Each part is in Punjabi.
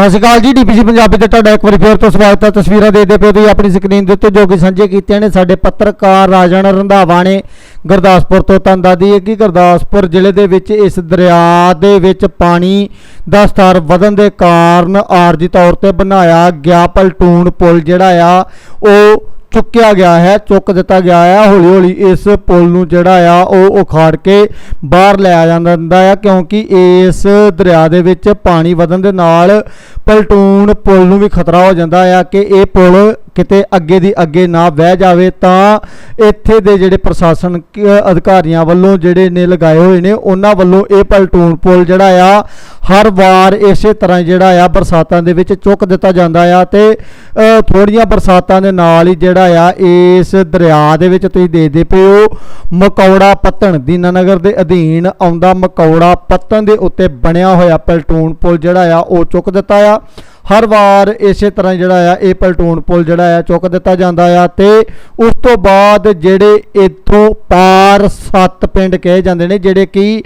ਸਤਿ ਸ਼੍ਰੀ ਅਕਾਲ ਜੀ, ਡੀਪੀਸੀ ਪੰਜਾਬੀ ਤੇ ਤੁਹਾਡਾ ਇੱਕ ਵਾਰੀ ਫੇਰ ਤੋਂ ਸਵਾਗਤ ਹੈ। ਤਸਵੀਰਾਂ ਦੇਖਦੇ ਪਏ ਤੁਸੀਂ ਆਪਣੀ ਸਕਰੀਨ ਦੇ ਉੱਤੇ ਜੋ ਕਿ ਸਾਂਝੇ ਕੀਤੀਆਂ ਨੇ, ਸਾਡੇ ਪੱਤਰਕਾਰ ਰਾਜਨ ਰੰਧਾਵਾ ਨੇ ਗੁਰਦਾਸਪੁਰ ਤੋਂ ਤੁਹਾਨੂੰ ਦੱਸ ਦਈਏ ਕਿ ਗੁਰਦਾਸਪੁਰ ਜ਼ਿਲ੍ਹੇ ਦੇ ਵਿੱਚ ਇਸ ਦਰਿਆ ਦੇ ਵਿੱਚ ਪਾਣੀ ਦਾ ਸਤਰ ਵਧਣ ਦੇ ਕਾਰਨ ਆਰਜੀ ਤੌਰ ਤੇ ਬਣਾਇਆ ਗਿਆ ਪਲਟੂਨ ਪੁਲ ਜਿਹੜਾ ਆ, ਉਹ ਚੁੱਕਿਆ ਗਿਆ ਹੈ, ਚੁੱਕ ਦਿੱਤਾ ਗਿਆ ਹੈ। ਹੌਲੀ ਹੌਲੀ ਇਸ ਪੁਲ ਨੂੰ ਜਿਹੜਾ ਆ, ਉਹ ਉਖਾੜ ਕੇ ਬਾਹਰ ਲਿਆ ਜਾਂਦਾ ਹੁੰਦਾ ਆ, ਕਿਉਂਕਿ ਇਸ ਦਰਿਆ ਦੇ ਵਿੱਚ ਪਾਣੀ ਵਧਣ ਦੇ ਨਾਲ ਪਲਟੂਨ ਪੁਲ ਨੂੰ ਵੀ ਖਤਰਾ ਹੋ ਜਾਂਦਾ ਆ ਕਿ ਇਹ ਪੁਲ ਕਿਤੇ ਅੱਗੇ ਦੀ ਅੱਗੇ ਨਾ ਵਹਿ ਜਾਵੇ ਤਾਂ ਇੱਥੇ ਦੇ ਜਿਹੜੇ ਪ੍ਰਸ਼ਾਸਨ ਅਧਿਕਾਰੀਆਂ ਵੱਲੋਂ ਜਿਹੜੇ ਨੇ ਲਗਾਏ ਹੋਏ ਨੇ ਉਹਨਾਂ ਵੱਲੋਂ ਇਹ ਪਲਟੂਨ ਪੁਲ ਜਿਹੜਾ ਆ ਹਰ ਵਾਰ ਇਸੇ ਤਰ੍ਹਾਂ ਜਿਹੜਾ ਆ ਬਰਸਾਤਾਂ ਦੇ ਵਿੱਚ ਚੁੱਕ ਦਿੱਤਾ ਜਾਂਦਾ ਆ ਤੇ ਅ, ਥੋੜੀਆਂ ਬਰਸਾਤਾਂ ਦੇ ਨਾਲ ਹੀ ਜਿਹੜਾ ਆ ਇਸ ਦਰਿਆ ਦੇ ਵਿੱਚ ਤੁਸੀਂ ਦੇਖਦੇ ਪਏ ਹੋ ਮਕੌੜਾ ਪੱਤਣ ਦੀਨਾਨਗਰ ਦੇ ਅਧੀਨ ਆਉਂਦਾ ਮਕੌੜਾ ਪੱਤਣ ਦੇ ਉੱਤੇ ਬਣਿਆ ਹੋਇਆ ਪਲਟੂਨ ਪੁਲ ਜਿਹੜਾ ਆ ਉਹ ਚੁੱਕ ਦਿੱਤਾ ਆ। ਹਰ ਵਾਰ ਇਸੇ ਤਰ੍ਹਾਂ ਜਿਹੜਾ ਆ, ਇਹ ਪਲਟੂਨ ਪੁਲ ਜਿਹੜਾ ਆ, ਚੁੱਕ ਦਿੱਤਾ ਜਾਂਦਾ ਆ ਤੇ ਉਸ ਤੋਂ ਬਾਅਦ ਜਿਹੜੇ ਇੱਥੋਂ ਪਾਰ ਸੱਤ ਪਿੰਡ ਕਹੇ ਜਾਂਦੇ ਨੇ, ਜਿਹੜੇ ਕਿ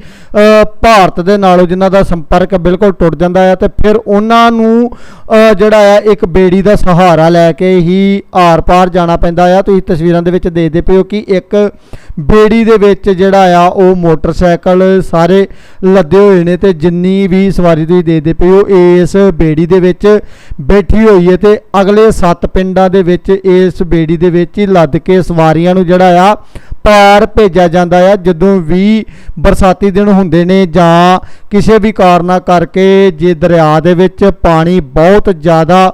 ਭਾਰਤ ਦੇ ਨਾਲੋਂ ਜਿਨ੍ਹਾਂ ਦਾ ਸੰਪਰਕ ਬਿਲਕੁਲ ਟੁੱਟ ਜਾਂਦਾ ਆ ਤੇ ਫਿਰ ਉਹਨਾਂ ਨੂੰ ਜਿਹੜਾ ਆ, ਇੱਕ ਬੇੜੀ ਦਾ ਸਹਾਰਾ ਲੈ ਕੇ ਹੀ ਆਰ-ਪਾਰ ਜਾਣਾ ਪੈਂਦਾ ਆ। ਤੁਸੀਂ ਤਸਵੀਰਾਂ ਦੇ ਵਿੱਚ ਦੇਖਦੇ ਪਏ ਹੋ ਕਿ ਇੱਕ ਬੇੜੀ ਦੇ ਵਿੱਚ ਜਿਹੜਾ ਆ, ਉਹ ਮੋਟਰਸਾਈਕਲ ਸਾਰੇ ਲੱਦੇ ਹੋਏ ਨੇ ਤੇ ਜਿੰਨੀ ਵੀ ਸਵਾਰੀ ਤੁਸੀਂ ਦੇਖਦੇ ਪਏ ਹੋ, ਇਸ ਬੇੜੀ ਦੇ ਵਿੱਚ ਬੈਠੀ ਹੋਈ ਹੈ ਤੇ ਅਗਲੇ 7 ਪਿੰਡਾਂ ਦੇ ਵਿੱਚ ਇਸ ਬੇੜੀ ਦੇ ਵਿੱਚ ਹੀ ਲੱਦ ਕੇ ਸਵਾਰੀਆਂ ਨੂੰ ਜਿਹੜਾ ਆ ਪਾਰ ਭੇਜਿਆ ਜਾਂਦਾ ਆ, ਜਦੋਂ ਵੀ ਬਰਸਾਤੀ ਦਿਨ ਹੁੰਦੇ ਨੇ ਜਾਂ ਕਿਸੇ ਵੀ ਕਾਰਨਾ ਕਰਕੇ ਜੇ ਦਰਿਆ ਦੇ ਵਿੱਚ ਪਾਣੀ ਬਹੁਤ ਜ਼ਿਆਦਾ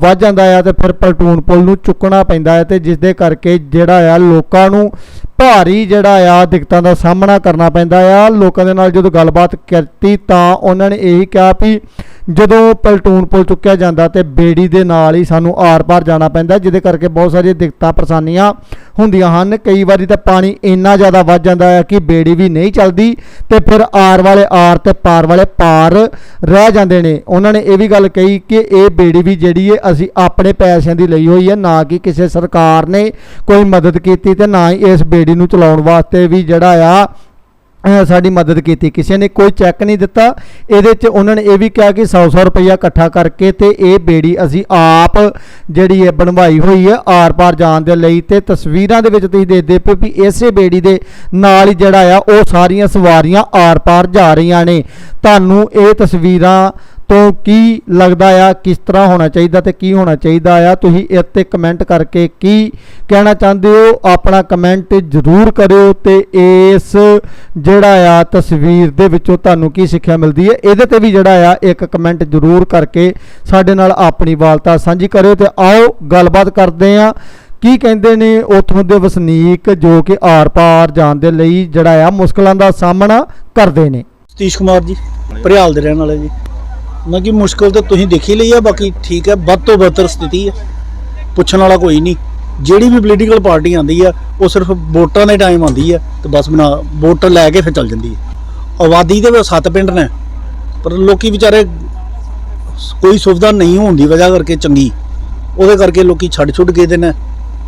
ਵੱਧ ਜਾਂਦਾ ਆ ਤੇ ਫਿਰ ਪਲਟੂਨ ਪੁਲ ਨੂੰ ਚੁੱਕਣਾ ਪੈਂਦਾ ਹੈ ਤੇ ਜਿਸ ਦੇ ਕਰਕੇ ਜਿਹੜਾ ਆ ਲੋਕਾਂ ਨੂੰ ਭਾਰੀ ਜਿਹੜਾ ਆ ਦਿੱਕਤਾਂ ਦਾ ਸਾਹਮਣਾ ਕਰਨਾ ਪੈਂਦਾ ਆ। ਲੋਕਾਂ ਦੇ ਨਾਲ ਜਦੋਂ ਗੱਲਬਾਤ ਕੀਤੀ ਤਾਂ ਉਹਨਾਂ ਨੇ ਇਹੀ ਕਿਹਾ ਵੀ ਜਦੋਂ ਪਲਟੂਨ ਪੁਲ ਚੁੱਕਿਆ ਜਾਂਦਾ ਤੇ ਬੇੜੀ ਦੇ ਨਾਲ ਹੀ ਸਾਨੂੰ ਆਰ-ਪਾਰ ਜਾਣਾ ਪੈਂਦਾ, ਜਿਹਦੇ ਕਰਕੇ ਬਹੁਤ ਸਾਰੀਆਂ ਦਿੱਕਤਾਂ, ਪਰੇਸ਼ਾਨੀਆਂ ਹੁੰਦੀਆਂ ਹਨ। ਕਈ ਵਾਰੀ ਤਾਂ ਪਾਣੀ ਇੰਨਾ ਜ਼ਿਆਦਾ ਵੱਧ ਜਾਂਦਾ ਹੈ ਕਿ ਬੇੜੀ ਵੀ ਨਹੀਂ ਚੱਲਦੀ ਤੇ ਫਿਰ ਆਰ ਵਾਲੇ ਆਰ ਤੇ ਪਾਰ ਵਾਲੇ ਪਾਰ ਰਹਿ ਜਾਂਦੇ ਨੇ। ਉਹਨਾਂ ਨੇ ਇਹ ਵੀ ਗੱਲ ਕਹੀ ਕਿ ਇਹ ਬੇੜੀ ਵੀ ਜਿਹੜੀ ਹੈ ਅਸੀਂ ਆਪਣੇ ਪੈਸਿਆਂ ਦੀ ਲਈ ਹੋਈ ਹੈ ਨਾ ਕਿ ਕਿਸੇ ਸਰਕਾਰ ਨੇ ਕੋਈ ਮਦਦ ਕੀਤੀ ਤੇ ਨਾ ਹੀ ਇਸ ਬੇੜੀ ਨੂੰ ਚਲਾਉਣ ਵਾਸਤੇ ਵੀ ਜਿਹੜਾ ਆ ਸਾਡੀ ਮਦਦ ਕੀਤੀ। ਕਿਸੇ ਨੇ ਕੋਈ ਚੈੱਕ ਨਹੀਂ ਦਿੱਤਾ। ਇਹਦੇ 'ਚ ਉਹਨਾਂ ਨੇ ਇਹ ਵੀ ਕਿਹਾ ਕਿ 100-100 ਰੁਪਈਆ ਇਕੱਠਾ ਕਰਕੇ ਤੇ ਇਹ ਬੇੜੀ ਅਸੀਂ ਆਪ ਜਿਹੜੀ ਹੈ ਬਣਵਾਈ ਹੋਈ ਹੈ ਆਰ-ਪਾਰ ਜਾਣ ਦੇ ਲਈ ਤੇ ਤਸਵੀਰਾਂ ਦੇ ਵਿੱਚ ਤੁਸੀਂ ਦੇਖਦੇ ਪਏ ਵੀ ਇਸੇ ਬੇੜੀ ਦੇ ਨਾਲ ਹੀ ਜਿਹੜਾ ਆ, ਉਹ ਸਾਰੀਆਂ ਸਵਾਰੀਆਂ ਆਰ-ਪਾਰ ਜਾ ਰਹੀਆਂ ਨੇ। ਤੁਹਾਨੂੰ ਇਹ ਤਸਵੀਰਾਂ ਤੋਂ ਕੀ ਲੱਗਦਾ ਆ, ਕਿਸ ਤਰ੍ਹਾਂ ਹੋਣਾ ਚਾਹੀਦਾ ਤੇ ਕੀ ਹੋਣਾ ਚਾਹੀਦਾ ਆ, ਤੁਸੀਂ ਇਸ ਤੇ ਕਮੈਂਟ ਕਰਕੇ ਕੀ ਕਹਿਣਾ ਚਾਹੁੰਦੇ ਹੋ, ਆਪਣਾ ਕਮੈਂਟ ਜ਼ਰੂਰ ਕਰਿਓ ਤੇ ਇਸ ਜਿਹੜਾ ਆ ਤਸਵੀਰ ਦੇ ਵਿੱਚੋਂ ਤੁਹਾਨੂੰ ਕੀ ਸਿੱਖਿਆ ਮਿਲਦੀ ਹੈ, ਇਹਦੇ ਤੇ ਵੀ ਜਿਹੜਾ ਆ ਇੱਕ ਕਮੈਂਟ ਜ਼ਰੂਰ ਕਰਕੇ ਸਾਡੇ ਨਾਲ ਆਪਣੀ ਵਾਲਤਾ ਸਾਂਝੀ ਕਰਿਓ ਤੇ ਆਓ ਗੱਲਬਾਤ ਕਰਦੇ ਆ ਕੀ ਕਹਿੰਦੇ ਨੇ, ਉਥੋਂ ਦੇ ਵਸਨੀਕ ਜੋ ਕਿ ਆਰ-ਪਾਰ ਜਾਣ ਦੇ ਲਈ ਜਿਹੜਾ ਆ ਮੁਸ਼ਕਲਾਂ ਦਾ ਸਾਹਮਣਾ ਕਰਦੇ ਨੇ। ਸਤੀਸ਼ ਕੁਮਾਰ ਜੀ, ਭਰਿਆਲ ਦੇ ਰਹਿਣ ਵਾਲੇ ਜੀ। ਮੈਂ ਕਿ ਮੁਸ਼ਕਲ ਤਾਂ ਤੁਸੀਂ ਦੇਖੀ ਲਈ ਆ, ਬਾਕੀ ਠੀਕ ਹੈ ਵੱਧ ਤੋਂ ਬਦਤਰ ਸਥਿਤੀ ਹੈ ਪੁੱਛਣ ਵਾਲਾ ਕੋਈ ਨਹੀਂ। ਜਿਹੜੀ ਵੀ ਪੋਲੀਟੀਕਲ ਪਾਰਟੀ ਆਂਦੀ ਆ, ਉਹ ਸਿਰਫ ਵੋਟਾਂ ਦੇ ਟਾਈਮ ਆਂਦੀ ਆ ਤੇ ਬਸ ਬਣਾ, ਵੋਟ ਲੈ ਕੇ ਫਿਰ ਚੱਲ ਜਾਂਦੀ ਹੈ ਆਬਾਦੀ ਦੇ ਵਿੱਚ ਸੱਤ ਪਿੰਡ ਨੇ, ਪਰ ਲੋਕੀ ਵਿਚਾਰੇ ਕੋਈ ਸੁਵਿਧਾ ਨਹੀਂ ਹੋਣ ਦੀ ਵਜ੍ਹਾ ਕਰਕੇ ਚੰਗੀ। ਉਹਦੇ ਕਰਕੇ ਲੋਕੀ ਛੱਡ ਛੁੱਟ ਗਏ ਦੇ ਨੇ,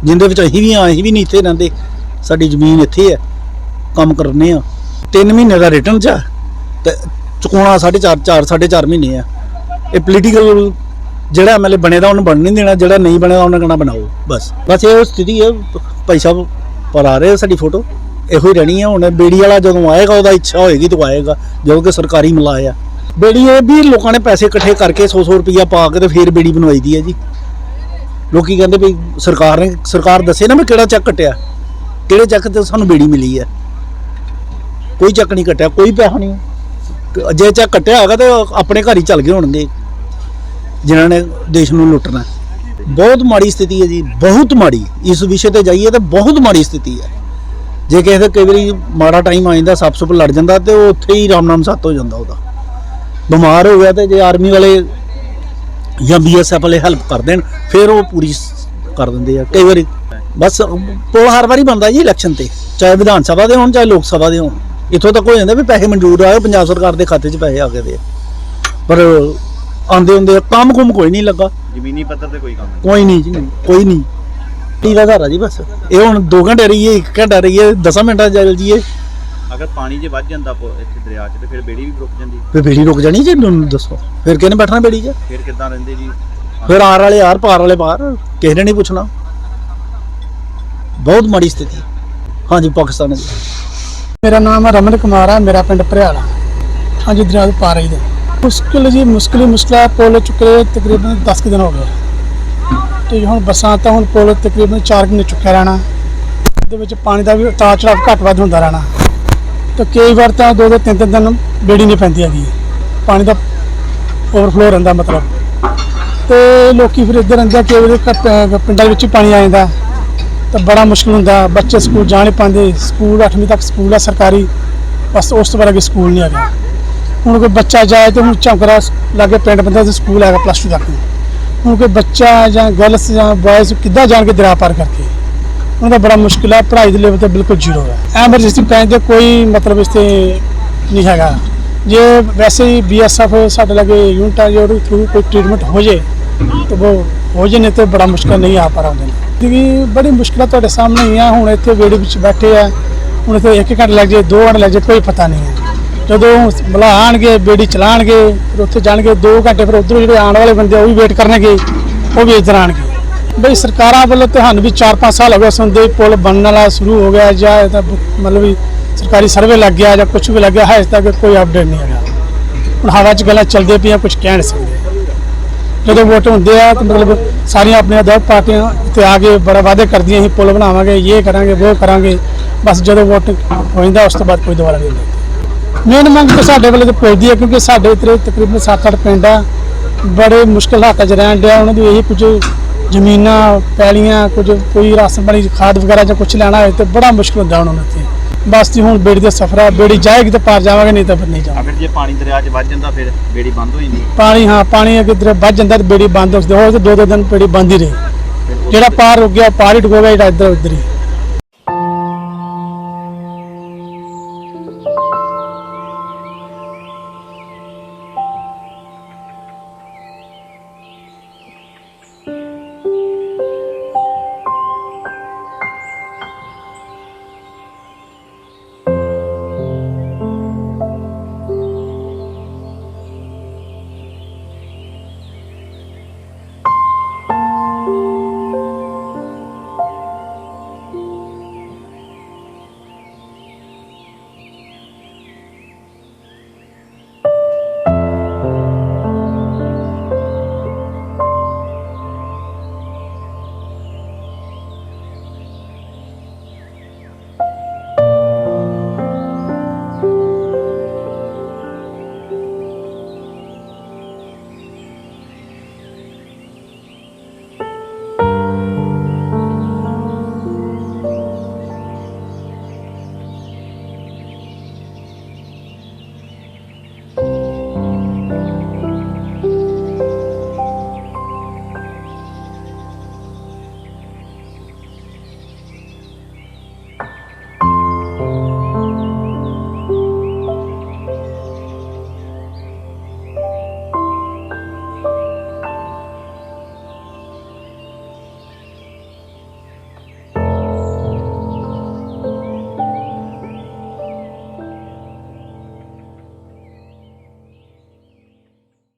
ਜਿੰਦੇ ਵਿੱਚ ਅਸੀਂ ਵੀ ਆ, ਅਸੀਂ ਵੀ ਨਹੀਂ ਇੱਥੇ ਰਹਿੰਦੇ। ਸਾਡੀ ਜ਼ਮੀਨ ਇੱਥੇ ਹੈ ਕੰਮ ਕਰਨੇ ਆ। 3 ਮਹੀਨੇ ਦਾ ਰਿਟਰਨ ਚ ਆ, ਤੇ ਚੁਕਾਉਣਾ 4.5 4 4.5 ਮਹੀਨੇ ਆ। ਇਹ ਪੋਲੀਟੀਕਲ ਜਿਹੜਾ ਐਮਐਲਏ ਬਣੇਦਾ, ਉਹਨੂੰ ਬਣ ਨਹੀਂ ਦੇਣਾ, ਜਿਹੜਾ ਨਹੀਂ ਬਣੇਦਾ ਉਹਨੇ ਕਹਣਾ ਬਣਾਓ, ਬਸ। ਬਸ ਇਹ ਸਥਿਤੀ ਹੈ, ਭਾਈ ਸਾਹਿਬ ਪਰ ਆ ਰਹੇ ਆ ਸਾਡੀ ਫੋਟੋ ਇਹੋ ਹੀ ਰਹਿਣੀ ਹੈ ਹੁਣ ਬੇੜੀ ਵਾਲਾ ਜਦੋਂ ਆਏਗਾ, ਉਹਦਾ ਇੱਛਾ ਹੋਏਗੀ ਤਾਂ ਆਏਗਾ, ਜਦੋਂ ਕਿ ਸਰਕਾਰੀ ਮਲਾਏ ਬੇੜੀ ਇਹ ਵੀ ਲੋਕਾਂ ਨੇ ਪੈਸੇ ਇਕੱਠੇ ਕਰਕੇ 100 100 ਰੁਪਈਆ ਪਾ ਕੇ ਤੇ ਫੇਰ ਬੇੜੀ ਬਣਵਾਈ ਦੀ ਹੈ ਜੀ। ਲੋਕੀ ਕਹਿੰਦੇ ਵੀ ਸਰਕਾਰ ਨੇ, ਸਰਕਾਰ ਦੱਸੇ ਨਾ ਮੈਂ ਕਿਹੜਾ ਚੱਕ ਕੱਟਿਆ ਕਿਹੜੇ ਚੱਕ ਤੇ ਸਾਨੂੰ ਬੇੜੀ ਮਿਲੀ ਹੈ। ਕੋਈ ਚੱਕ ਨਹੀਂ ਕੱਟਿਆ ਕੋਈ ਪੈਸਾ ਨਹੀਂ। ਜੇ ਚੱਕ ਕੱਟਿਆ ਹੈਗਾ ਤਾਂ ਆਪਣੇ ਘਰ ਹੀ ਚੱਲ ਗਏ ਹੋਣਗੇ। ਜਿਨ੍ਹਾਂ ਨੇ ਦੇਸ਼ ਨੂੰ ਲੁੱਟਣਾ। ਬਹੁਤ ਮਾੜੀ ਸਥਿਤੀ ਹੈ ਜੀ, ਬਹੁਤ ਮਾੜੀ। ਇਸ ਵਿਸ਼ੇ ਤੇ ਜਾਈਏ ਤਾਂ ਬਹੁਤ ਮਾੜੀ ਸਥਿਤੀ ਹੈ। ਜੇ ਕਿਸੇ ਦੇ ਕਈ ਵਾਰੀ ਮਾੜਾ ਟਾਈਮ ਆ ਜਾਂਦਾ ਸੱਪ ਸੁੱਪ ਲੜ ਜਾਂਦਾ ਤੇ ਉਹ ਉੱਥੇ ਹੀ ਰਾਮ ਨਾਮ ਸੱਤ ਹੋ ਜਾਂਦਾ ਉਹਦਾ। ਬਿਮਾਰ ਹੋ ਗਿਆ ਤੇ ਜੇ ਆਰਮੀ ਵਾਲੇ ਜਾਂ ਬੀਐਸਐਫ ਵਾਲੇ ਹੈਲਪ ਕਰ ਦੇਣ, ਫਿਰ ਉਹ ਪੂਰੀ ਕਰ ਦਿੰਦੇ ਆ। ਕਈ ਵਾਰੀ ਬਸ, ਪੁਲ ਹਰ ਵਾਰੀ ਬਣਦਾ ਜੀ ਇਲੈਕਸ਼ਨ ਤੇ, ਚਾਹੇ ਵਿਧਾਨ ਸਭਾ ਦੇ ਹੋਣ, ਚਾਹੇ ਲੋਕ ਸਭਾ ਦੇ ਹੋਣ। ਇੱਥੋਂ ਤੱਕ ਹੋ ਜਾਂਦਾ ਵੀ ਪੈਸੇ ਮਨਜ਼ੂਰ ਆਏ ਪੰਜਾਬ ਸਰਕਾਰ ਦੇ ਖਾਤੇ 'ਚ ਪੈਸੇ ਆ ਗਏ ਦੇ। ਆ। ਪਰ ਆਂਦੇ ਹੁੰਦੇ ਆ, ਕੰਮ ਕੁਮ ਕੋਈ ਨਹੀਂ ਲੱਗਾ। ਜ਼ਮੀਨੀ ਪੱਧਰ ਤੇ ਕੋਈ ਕੰਮ ਨਹੀਂ। ਕੋਈ ਨਹੀਂ ਜੀ ਕੋਈ ਨਹੀਂ। ਟੀ ਦਾ ਸਹਾਰਾ ਜੀ ਬਸ। ਇਹ ਹੁਣ 2 ਘੰਟੇ ਰਹੀਏ 1 ਘੰਟਾ ਰਹੀਏ 10 ਮਿੰਟਾਂ ਚੱਲ ਜੀਏ ਅਗਰ ਪਾਣੀ ਜੇ ਵੱਧ ਜਾਂਦਾ ਇੱਥੇ ਦਰਿਆ 'ਚ ਤੇ ਫਿਰ ਬੇੜੀ ਵੀ ਰੁਕ ਜਾਂਦੀ। ਫਿਰ ਬੇੜੀ ਰੁਕ ਜਾਣੀ ਜੀ ਨੂੰ ਦੱਸੋ। ਫਿਰ ਕਿਹਨੇ ਬੈਠਣਾ ਬੇੜੀ 'ਚ? ਫਿਰ ਕਿੱਦਾਂ ਰਹਿੰਦੇ ਜੀ? ਫਿਰ ਆਰ ਵਾਲੇ ਆਰ ਪਾਰ ਵਾਲੇ ਪਾਰ। ਕਿਸੇ ਨੇ ਨਹੀਂ ਪੁੱਛਣਾ। ਬਹੁਤ ਮਾੜੀ ਸਥਿਤੀ। ਹਾਂਜੀ ਪਾਕਿਸਤਾਨ ਦੀ। ਮੇਰਾ ਨਾਮ ਰਮਨ ਕੁਮਾਰ ਹੈ ਮੇਰਾ ਪਿੰਡ ਭਰਿਆਲਾ। ਹਾਂਜੀ ਦਰਿਆ ਦੇ ਪਾਰ ਹੀ ਦੇ ਮੁਸ਼ਕਿਲ ਜੀ ਮੁਸ਼ਕਿਲ ਹੀ ਮੁਸ਼ਕਿਲ ਹੈ ਪੁੱਲ ਚੁੱਕੇ ਤਕਰੀਬਨ 10 ਕੁ ਦਿਨ ਹੋ ਗਏ। ਤੇ ਹੁਣ ਬਸਾਂ ਤਾਂ ਹੁਣ ਪੁਲ ਤਕਰੀਬਨ 4 ਮਹੀਨੇ ਚੁੱਕਿਆ ਰਹਿਣਾ। ਇਹਦੇ ਵਿੱਚ ਪਾਣੀ ਦਾ ਵੀ ਉਤਾਰ ਚੜਾਵ ਘੱਟ ਵੱਧ ਹੁੰਦਾ ਰਹਿਣਾ। ਤੇ ਕਈ ਵਾਰ ਤਾਂ ਦੋ ਦੋ ਤਿੰਨ ਤਿੰਨ ਦਿਨ ਬੇੜੀ ਨਹੀਂ ਪੈਂਦੀ ਹੈਗੀ। ਪਾਣੀ ਦਾ ਓਵਰਫਲੋ ਰਹਿੰਦਾ ਮਤਲਬ। ਤੇ ਲੋਕੀ ਫਿਰ ਇੱਧਰ ਰਹਿੰਦੇ ਆ, ਕਈ ਵਾਰੀ ਘੱਟ- ਪਿੰਡਾਂ ਦੇ ਵਿੱਚ ਹੀ ਪਾਣੀ ਆ ਜਾਂਦਾ। ਤਾਂ ਬੜਾ ਮੁਸ਼ਕਲ ਹੁੰਦਾ, ਬੱਚੇ ਸਕੂਲ ਜਾ ਨਹੀਂ ਪਾਉਂਦੇ, ਸਕੂਲ 8ਵੀਂ ਤੱਕ ਸਕੂਲ ਆ ਸਰਕਾਰੀ, ਬਸ ਉਸ ਤੋਂ ਬਾਅਦ ਅੱਗੇ ਸਕੂਲ ਨਹੀਂ ਹੈਗਾ। ਹੁਣ ਕੋਈ ਬੱਚਾ ਜਾਏ ਤੇ ਹੁਣ ਝੰਕਰਾ ਲਾਗੇ ਪਿੰਡ ਬੰਦਾ ਤੇ ਸਕੂਲ ਹੈਗਾ ਪਲੱਸ 2 ਤੱਕ। ਹੁਣ ਕੋਈ ਬੱਚਾ ਜਾਂ ਗਰਲਸ ਜਾਂ ਬॉयਜ਼ ਕਿੱਦਾਂ ਜਾਣ ਕੇ ਦਰਿਆ ਪਾਰ ਕਰਕੇ? ਉਹਨਾਂ ਦਾ ਬੜਾ ਮੁਸ਼ਕਿਲ ਹੈ ਪੜ੍ਹਾਈ ਦੇ ਲੈਵਲ ਤੇ ਬਿਲਕੁਲ ਜ਼ੀਰੋ ਹੈ ਐਮਰਜੈਂਸੀ ਪੈਣ ਦੇ ਕੋਈ ਮਤਲਬ ਇਸ ਤੇ ਨਹੀਂ ਹੈਗਾ। ਜੇ ਵੈਸੇ ਹੀ ਬੀਐਸਐਫ ਸਾਡੇ ਲਾਗੇ ਯੂਨਿਟ ਆ, ਜੇ ਉਹਦੇ ਥਰੂ ਕੋਈ ਟ੍ਰੀਟਮੈਂਟ ਹੋ ਜੇ, ਤਾਂ ਉਹ ਹੋ ਜੇ, ਨਹੀਂ ਤੇ ਬੜਾ ਮੁਸ਼ਕਲ ਨਹੀਂ ਆ ਪਾ ਰਹੇ ਬੜੀ ਮੁਸ਼ਕਲਾਂ ਤੁਹਾਡੇ ਸਾਹਮਣੇ ਹੀ ਆ ਹੁਣ ਇੱਥੇ ਵੇੜੇ ਵਿੱਚ ਬੈਠੇ ਆ। ਹੁਣ ਇੱਥੇ ਇੱਕ ਘੰਟਾ ਲੱਗ ਜੇ ਦੋ ਘੰਟੇ ਲੱਗ ਜੇ ਕੋਈ ਪਤਾ ਨਹੀਂ ਹੈ। ਜਦੋਂ ਮਲਾ ਆਣਗੇ ਬੇੜੀ ਚਲਾਣਗੇ ਫਿਰ ਉੱਥੇ ਜਾਣਗੇ 2 ਘੰਟੇ ਫਿਰ ਉਧਰੋਂ ਜਿਹੜੇ ਆਉਣ ਵਾਲੇ ਬੰਦੇ ਆ, ਉਹ ਵੀ ਵੇਟ ਕਰਨਗੇ ਉਹ ਵੀ ਇੱਧਰ ਆਣਗੇ ਬਈ ਸਰਕਾਰਾਂ ਵੱਲੋਂ ਤੁਹਾਨੂੰ ਵੀ 4-5 ਸਾਲ ਹੋ ਗਏ ਸੁਣਦੇ ਪੁਲ ਬਣਨ ਵਾਲਾ ਸ਼ੁਰੂ ਹੋ ਗਿਆ ਜਾਂ ਇਹਦਾ ਮਤਲਬ ਵੀ ਸਰਕਾਰੀ ਸਰਵੇ ਲੱਗ ਗਿਆ ਜਾਂ ਕੁਝ ਵੀ ਲੱਗ ਗਿਆ ਹਜੇ ਤੱਕ ਕੋਈ ਅਪਡੇਟ ਨਹੀਂ ਹੈਗਾ। ਹੁਣ ਹਵਾ 'ਚ ਗੱਲਾਂ ਚੱਲਦੀਆਂ ਪਈਆਂ ਕੁਝ ਕਹਿ ਨਹੀਂ ਸਕਦੇ। ਜਦੋਂ ਵੋਟ ਹੁੰਦੇ ਆ ਤਾਂ ਮਤਲਬ ਸਾਰੀਆਂ ਆਪਣੀਆਂ ਦੌੜ ਪਾਰਟੀਆਂ 'ਤੇ ਆ ਕੇ ਬੜਾ ਵਾਅਦੇ ਕਰਦੀਆਂ ਸੀ, ਪੁਲ ਬਣਾਵਾਂਗੇ, ਇਹ ਕਰਾਂਗੇ, ਉਹ ਕਰਾਂਗੇ। ਬਸ ਜਦੋਂ ਵੋਟ ਹੋ ਜਾਂਦਾ, ਉਸ ਤੋਂ ਬਾਅਦ ਕੋਈ ਦੁਬਾਰਾ ਨਹੀਂ ਹੁੰਦਾ। ਮੇਨ ਮੰਗ ਤਾਂ ਸਾਡੇ ਵੱਲੋਂ ਤਾਂ ਪੁੱਜਦੀ ਹੈ ਕਿਉਂਕਿ ਸਾਡੇ ਇੱਥੇ ਤਕਰੀਬਨ 7-8 ਪਿੰਡ ਆ। ਬੜੇ ਮੁਸ਼ਕਲ ਹਾਲਾਤਾਂ 'ਚ ਰਹਿਣ ਡਿਆ, ਉਹਨਾਂ ਦੀ ਇਹ ਕੁਝ ਜ਼ਮੀਨਾਂ, ਪੈਲੀਆਂ, ਕੁਝ ਕੋਈ ਰਾਸ਼ਨ ਪਾਣੀ, ਖਾਦ ਵਗੈਰਾ ਜਾਂ ਕੁਝ ਲੈਣਾ ਹੋਵੇ ਤੇ ਬੜਾ ਮੁਸ਼ਕਲ ਹੁੰਦਾ ਉਹਨਾਂ ਨੂੰ ਇੱਥੇ। ਬਸ ਜੀ ਹੁਣ ਬੇੜੀ ਦਾ ਸਫ਼ਰ ਆ ਬੇੜੀ ਜਾਏਗੀ ਤਾਂ ਪਾਰ ਜਾਵਾਂਗੇ ਨਹੀਂ ਤਾਂ ਫਿਰ ਨਹੀਂ ਜਾਵਾਂਗੇ। ਅਗਰ ਜੇ ਪਾਣੀ ਦਰਿਆ 'ਚ ਵੱਧ ਜਾਂਦਾ ਫਿਰ ਬੇੜੀ ਬੰਦ ਹੋ ਜਾਂਦੀ ਪਾਣੀ ਹਾਂ ਪਾਣੀ ਅੱਗੇ ਇੱਧਰ ਵੱਜ ਜਾਂਦਾ ਤੇ ਬੇੜੀ ਬੰਦ ਹੋ ਜਾਂਦੀ ਹੋਰ ਤੇ ਦੋ ਦੋ ਦਿਨ ਬੇੜੀ ਬੰਦ ਹੀ ਰਹੀ ਫਿਰ ਉਹ- ਜਿਹੜਾ ਪਾਰ ਰੁਕ ਗਿਆ ਪਾਰ ਹੀ ਡੁੱਬੇਗਾ ਜਿਹੜਾ ਇੱਧਰ ਉੱਧਰ ਹੀ।